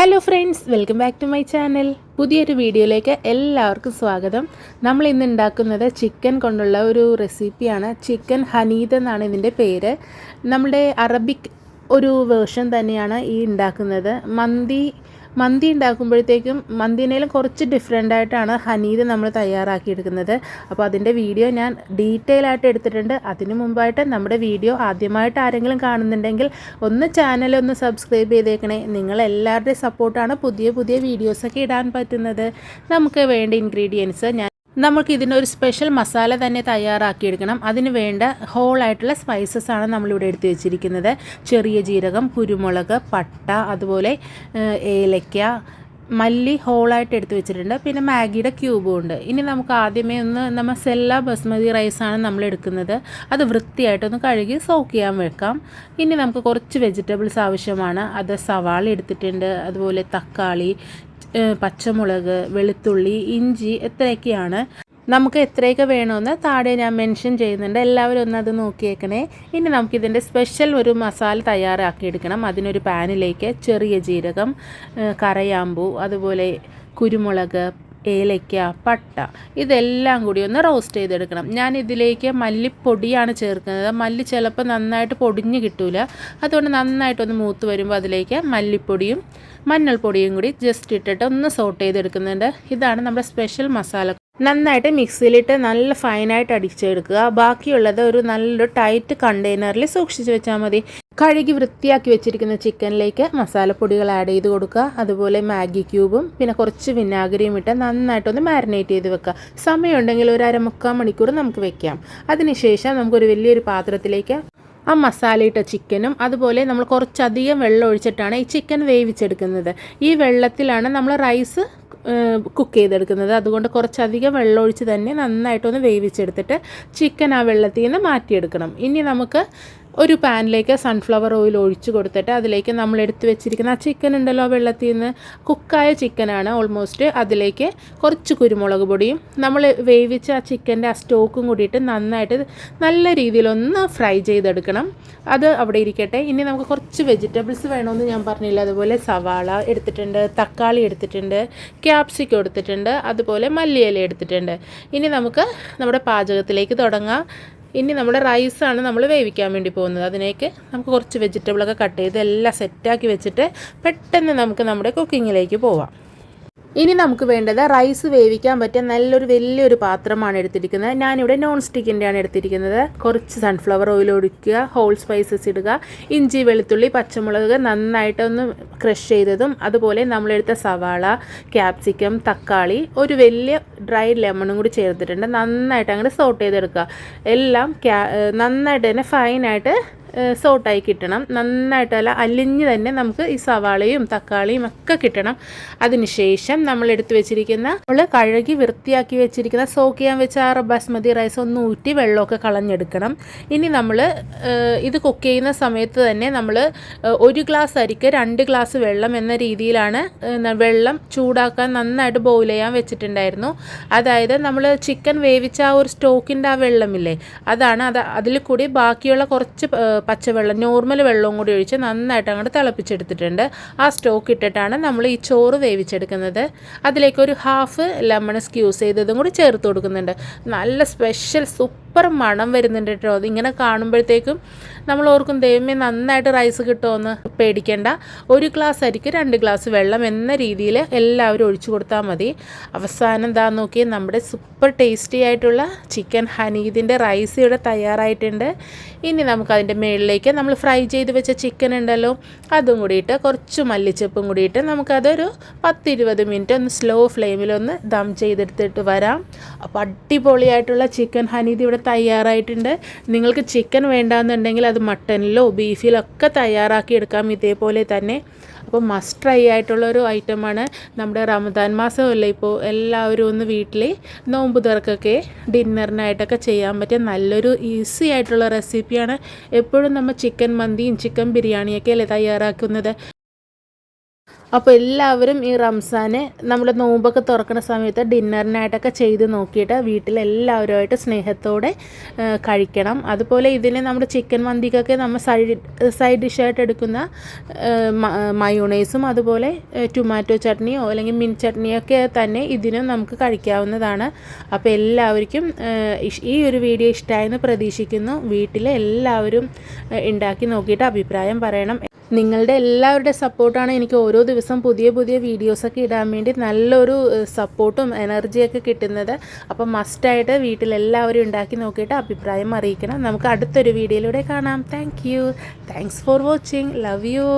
Hello friends welcome back to my channel പുതിയൊരു വീഡിയോയിലേക്ക് എല്ലാവർക്കും സ്വാഗതം. നമ്മൾ ഇന്ന് ഉണ്ടാക്കുന്നത് ചിക്കൻ കൊണ്ടുള്ള ഒരു റെസിപ്പിയാണ് ചിക്കൻ ഹനീദ് എന്നാണ് ഇതിന്റെ പേര്. നമ്മുടെ അറബിക് ഒരു വേർഷൻ തന്നെയാണ് ഈ ഉണ്ടാക്കുന്നത്. മന്തി മന്തി ഉണ്ടാക്കുമ്പോഴത്തേക്കും മന്തിനേലും കുറച്ച് ഡിഫറെന്റ് ആയിട്ടാണ് ഹനീദ് നമ്മൾ തയ്യാറാക്കിയെടുക്കുന്നത്. അപ്പോൾ അതിന്റെ വീഡിയോ ഞാൻ ഡീറ്റെയിൽ ആയിട്ട് എടുത്തിട്ടുണ്ട്. അതിനു മുമ്പായിട്ട് നമ്മുടെ വീഡിയോ ആദ്യമായിട്ട് ആരെങ്കിലും കാണുന്നുണ്ടെങ്കിൽ ഒന്ന് ചാനൽ ഒന്ന് സബ്സ്ക്രൈബ് ചെയ്തേക്കണേ. നിങ്ങൾ എല്ലാവരുടെയും സപ്പോർട്ടാണ് പുതിയ പുതിയ വീഡിയോസൊക്കെ ഇടാൻ പറ്റുന്നത്. നമുക്ക് വേണ്ട ഇൻഗ്രീഡിയൻസ് ഞാൻ നമുക്ക് ഇതിനൊരു സ്പെഷ്യൽ മസാല തന്നെ തയ്യാറാക്കിയെടുക്കണം. അതിന് വേണ്ട ഹോളായിട്ടുള്ള സ്പൈസസ് ആണ് നമ്മളിവിടെ എടുത്തു വെച്ചിരിക്കുന്നത്. ചെറിയ ജീരകം കുരുമുളക് പട്ട അതുപോലെ ഏലക്ക മല്ലി ഹോളായിട്ട് എടുത്തു വെച്ചിട്ടുണ്ട്. പിന്നെ മാഗിയുടെ ക്യൂബും ഉണ്ട്. ഇനി നമുക്ക് ആദ്യമേ ഒന്ന് നമ്മൾ സെല്ല ബസ്മതി റൈസാണ് നമ്മൾ എടുക്കുന്നത്. അത് വൃത്തിയായിട്ടൊന്ന് കഴുകി സോക്ക് ചെയ്യാൻ വെക്കാം. ഇനി നമുക്ക് കുറച്ച് വെജിറ്റബിൾസ് ആവശ്യമാണ്. അത് സവാള എടുത്തിട്ടുണ്ട്. അതുപോലെ തക്കാളി പച്ചമുളക് വെളുത്തുള്ളി ഇഞ്ചി എത്രയൊക്കെയാണ്? നമുക്ക് എത്രയൊക്കെ വേണമെന്ന് താഴെ ഞാൻ മെൻഷൻ ചെയ്യുന്നുണ്ട്. എല്ലാവരും ഒന്ന് അത് നോക്കിയേക്കണേ. ഇനി നമുക്കിതിന്റെ സ്പെഷ്യൽ ഒരു മസാല തയ്യാറാക്കിയെടുക്കണം. അതിനൊരു പാനിലേക്ക് ചെറിയ ജീരകം കറയാമ്പൂ അതുപോലെ കുരുമുളക് ഏലയ്ക്ക പട്ട ഇതെല്ലാം കൂടി ഒന്ന് റോസ്റ്റ് ചെയ്തെടുക്കണം. ഞാൻ ഇതിലേക്ക് മല്ലിപ്പൊടിയാണ് ചേർക്കുന്നത്. മല്ലി ചിലപ്പോൾ നന്നായിട്ട് പൊടിഞ്ഞ് കിട്ടൂല. അതുകൊണ്ട് നന്നായിട്ടൊന്ന് മൂത്ത് വരുമ്പോൾ അതിലേക്ക് മല്ലിപ്പൊടിയും മഞ്ഞൾപ്പൊടിയും കൂടി ജസ്റ്റ് ഇട്ടിട്ട് ഒന്ന് സോട്ട് ചെയ്തെടുക്കുന്നുണ്ട്. ഇതാണ് നമ്മുടെ സ്പെഷ്യൽ മസാല നന്നായിട്ട് മിക്സിയിലിട്ട് നല്ല ഫൈനായിട്ട് അടിച്ചെടുക്കുക. ബാക്കിയുള്ളത് ഒരു നല്ലൊരു ടൈറ്റ് കണ്ടെയ്നറിൽ സൂക്ഷിച്ചു വെച്ചാൽ മതി. കഴുകി വൃത്തിയാക്കി വെച്ചിരിക്കുന്ന ചിക്കനിലേക്ക് മസാലപ്പൊടികൾ ആഡ് ചെയ്ത് കൊടുക്കുക. അതുപോലെ മാഗി ക്യൂബും പിന്നെ കുറച്ച് വിനാഗിരിയും ഇട്ട് നന്നായിട്ടൊന്ന് മാരിനേറ്റ് ചെയ്ത് വെക്കുക. സമയമുണ്ടെങ്കിൽ ഒരു അരമുക്കാൽ മണിക്കൂർ നമുക്ക് വെക്കാം. അതിനുശേഷം നമുക്കൊരു വലിയൊരു പാത്രത്തിലേക്ക് ആ മസാലയിട്ട ചിക്കനും അതുപോലെ നമ്മൾ കുറച്ചധികം വെള്ളം ഒഴിച്ചിട്ടാണ് ഈ ചിക്കൻ വേവിച്ചെടുക്കുന്നത്. ഈ വെള്ളത്തിലാണ് നമ്മൾ റൈസ് കുക്ക് ചെയ്തെടുക്കുന്നത്. അതുകൊണ്ട് കുറച്ചധികം വെള്ളം ഒഴിച്ച് തന്നെ നന്നായിട്ടൊന്ന് വേവിച്ചെടുത്തിട്ട് ചിക്കൻ ആ വെള്ളത്തിൽ നിന്ന് മാറ്റിയെടുക്കണം. ഇനി നമുക്ക് ഒരു പാനിലേക്ക് സൺഫ്ലവർ ഓയിൽ ഒഴിച്ച് കൊടുത്തിട്ട് അതിലേക്ക് നമ്മൾ എടുത്തു വെച്ചിരിക്കുന്ന ആ ചിക്കൻ ഉണ്ടല്ലോ വെള്ളത്തിൽ നിന്ന് കുക്കായ ചിക്കനാണ് ഓൾമോസ്റ്റ് അതിലേക്ക് കുറച്ച് കുരുമുളക് പൊടിയും നമ്മൾ വേവിച്ച ആ ചിക്കന്റെ ആ സ്റ്റോക്കും കൂടിയിട്ട് നന്നായിട്ട് നല്ല രീതിയിലൊന്ന് ഫ്രൈ ചെയ്തെടുക്കണം. അത് അവിടെ ഇരിക്കട്ടെ. ഇനി നമുക്ക് കുറച്ച് വെജിറ്റബിൾസ് വേണമെന്ന് ഞാൻ പറഞ്ഞില്ല? അതുപോലെ സവാള എടുത്തിട്ടുണ്ട് തക്കാളി എടുത്തിട്ടുണ്ട് ക്യാപ്സിക്കം എടുത്തിട്ടുണ്ട് അതുപോലെ മല്ലിയില എടുത്തിട്ടുണ്ട്. ഇനി നമുക്ക് നമ്മുടെ പാചകത്തിലേക്ക് തുടങ്ങാം. ഇനി നമ്മുടെ റൈസാണ് നമ്മൾ വേവിക്കാൻ വേണ്ടി പോകുന്നത്. അതിനേക്ക് നമുക്ക് കുറച്ച് വെജിറ്റബിളൊക്കെ കട്ട് ചെയ്ത് എല്ലാം സെറ്റാക്കി വെച്ചിട്ട് പെട്ടെന്ന് നമുക്ക് നമ്മുടെ കുക്കിങ്ങിലേക്ക് പോവാം. ഇനി നമുക്ക് വേണ്ടത് റൈസ് വേവിക്കാൻ പറ്റിയ നല്ലൊരു വലിയൊരു പാത്രമാണ് എടുത്തിരിക്കുന്നത്. ഞാനിവിടെ നോൺ സ്റ്റിക്കിന്റെയാണ് എടുത്തിരിക്കുന്നത്. കുറച്ച് സൺഫ്ലവർ ഓയിൽ ഒഴിക്കുക ഹോൾ സ്പൈസസ് ഇടുക ഇഞ്ചി വെളുത്തുള്ളി പച്ചമുളക് നന്നായിട്ടൊന്ന് ക്രഷ് ചെയ്തതും അതുപോലെ നമ്മളെടുത്ത സവാള ക്യാപ്സിക്കം തക്കാളി ഒരു വലിയ ഡ്രൈ ലെമണും കൂടി ചേർത്തിട്ടുണ്ട്. നന്നായിട്ട് അങ്ങോട്ട് സോട്ട് ചെയ്തെടുക്കുക. എല്ലാം നന്നായിട്ട് തന്നെ ഫൈനായിട്ട് സോട്ടായി കിട്ടണം. നന്നായിട്ടല്ല അലിഞ്ഞ് തന്നെ നമുക്ക് ഈ സവാളയും തക്കാളിയും ഒക്കെ കിട്ടണം. അതിനുശേഷം നമ്മൾ എടുത്തു വെച്ചിരിക്കുന്ന നമ്മൾ കഴുകി വൃത്തിയാക്കി വെച്ചിരിക്കുന്ന സോക്ക് ചെയ്യാൻ വെച്ച ആ ബസ്മതി റൈസ് ഒന്ന് ഊറ്റി വെള്ളമൊക്കെ കളഞ്ഞെടുക്കണം. ഇനി നമ്മൾ ഇത് കുക്ക് ചെയ്യുന്ന സമയത്ത് തന്നെ നമ്മൾ ഒരു ഗ്ലാസ് അരിക്ക് രണ്ട് ഗ്ലാസ് വെള്ളം എന്ന രീതിയിലാണ് വെള്ളം ചൂടാക്കാൻ നന്നായിട്ട് ബോയിൽ ചെയ്യാൻ വെച്ചിട്ടുണ്ടായിരുന്നു. അതായത് നമ്മൾ ചിക്കൻ വേവിച്ച ആ ഒരു സ്റ്റോക്കിന്റെ ആ വെള്ളമില്ലേ അതാണ് അത് അതിൽ കൂടി ബാക്കിയുള്ള കുറച്ച് പച്ചവെള്ളം നോർമൽ വെള്ളവും കൂടി ഒഴിച്ച് നന്നായിട്ട് അങ്ങോട്ട് തിളപ്പിച്ചെടുത്തിട്ടുണ്ട്. ആ സ്റ്റോക്ക് ഇട്ടിട്ടാണ് നമ്മൾ ഈ ചോറ് വേവിച്ചെടുക്കുന്നത്. അതിലേക്ക് ഒരു ഹാഫ് ലെമൺ സ്ക്യൂസ് ചെയ്തതും കൂടി ചേർത്ത് കൊടുക്കുന്നുണ്ട്. നല്ല സ്പെഷ്യൽ സൂപ്പർ മണം വരുന്നുണ്ട് കേട്ടോ. ഇങ്ങനെ കാണുമ്പോഴത്തേക്കും നമ്മൾ ഓർക്കും ദൈവമേ നന്നായിട്ട് റൈസ് കിട്ടുമെന്ന് പേടിക്കേണ്ട. ഒരു ഗ്ലാസ് അരിക്ക് രണ്ട് ഗ്ലാസ് വെള്ളം എന്ന രീതിയിൽ എല്ലാവരും ഒഴിച്ചു കൊടുത്താൽ മതി. അവസാനം എന്താ നോക്കി നമ്മുടെ സൂപ്പർ ടേസ്റ്റി ആയിട്ടുള്ള ചിക്കൻ ഹനീദിന്റെ റൈസ് ഇവിടെ തയ്യാറായിട്ടുണ്ട്. ഇനി നമുക്ക് അതിന്റെ മുകളിലേക്ക് നമ്മൾ ഫ്രൈ ചെയ്ത് വെച്ച ചിക്കൻ ഉണ്ടല്ലോ അതും കൂടിയിട്ട് കുറച്ച് മല്ലിച്ചപ്പും കൂടിയിട്ട് നമുക്കതൊരു പത്തിരുപത് മിനിറ്റ് ഒന്ന് സ്ലോ ഫ്ലെയിമിലൊന്ന് ദം ചെയ്തെടുത്തിട്ട് വരാം. അപ്പോൾ അടിപൊളിയായിട്ടുള്ള ചിക്കൻ ഹനീദ് ഇവിടെ തയ്യാറായിട്ടുണ്ട്. നിങ്ങൾക്ക് ചിക്കൻ വേണ്ടാന്നുണ്ടെങ്കിൽ അത് മട്ടനിലോ ബീഫിലോ ഒക്കെ തയ്യാറാക്കി എടുക്കാം ഇതേപോലെ തന്നെ. അപ്പോൾ മസ്റ്റ് ട്രൈ ആയിട്ടുള്ള ഒരു ഐറ്റമാണ് നമ്മുടെ റമദാൻ മാസമല്ലേ ഇപ്പോൾ എല്ലാവരും ഒന്ന് വീട്ടിൽ നോമ്പ് തുറക്കൊക്കെ ഡിന്നറിനായിട്ടൊക്കെ ചെയ്യാൻ പറ്റിയ നല്ലൊരു ഈസി ആയിട്ടുള്ള റെസിപ്പിയാണ് എപ്പോഴും നമ്മൾ ചിക്കൻ മന്തിയും ചിക്കൻ ബിരിയാണിയൊക്കെ അല്ലേ തയ്യാറാക്കുന്നത്. അപ്പോൾ എല്ലാവരും ഈ റംസാന് നമ്മൾ നോമ്പൊക്കെ തുറക്കുന്ന സമയത്ത് ഡിന്നറിനായിട്ടൊക്കെ ചെയ്ത് നോക്കിയിട്ട് വീട്ടിലെല്ലാവരുമായിട്ട് സ്നേഹത്തോടെ കഴിക്കണം. അതുപോലെ ഇതിനെ നമ്മുടെ ചിക്കൻ മന്തിക്കൊക്കെ നമ്മൾ സൈഡ് സൈഡ് ഡിഷായിട്ട് എടുക്കുന്ന മയോണൈസും അതുപോലെ ടൊമാറ്റോ ചട്നിയോ അല്ലെങ്കിൽ മിൻ ചട്നിയൊക്കെ തന്നെ ഇതിനും നമുക്ക് കഴിക്കാവുന്നതാണ്. അപ്പോൾ എല്ലാവർക്കും ഈ ഒരു വീഡിയോ ഇഷ്ടമായെന്ന് പ്രതീക്ഷിക്കുന്നു. വീട്ടിലെ എല്ലാവരും ഉണ്ടാക്കി നോക്കിയിട്ട് അഭിപ്രായം പറയണം. നിങ്ങളുടെ എല്ലാവരുടെ സപ്പോർട്ടാണ് എനിക്ക് ഓരോ ദിവസം പുതിയ പുതിയ വീഡിയോസൊക്കെ ഇടാൻ വേണ്ടി നല്ലൊരു സപ്പോർട്ടും എനർജിയൊക്കെ കിട്ടുന്നത്. അപ്പം മസ്റ്റായിട്ട് വീട്ടിലെല്ലാവരും ഉണ്ടാക്കി നോക്കിയിട്ട് അഭിപ്രായം അറിയിക്കണം. നമുക്ക് അടുത്തൊരു വീഡിയോയിലൂടെ കാണാം. Thank you. Thanks for watching. Love you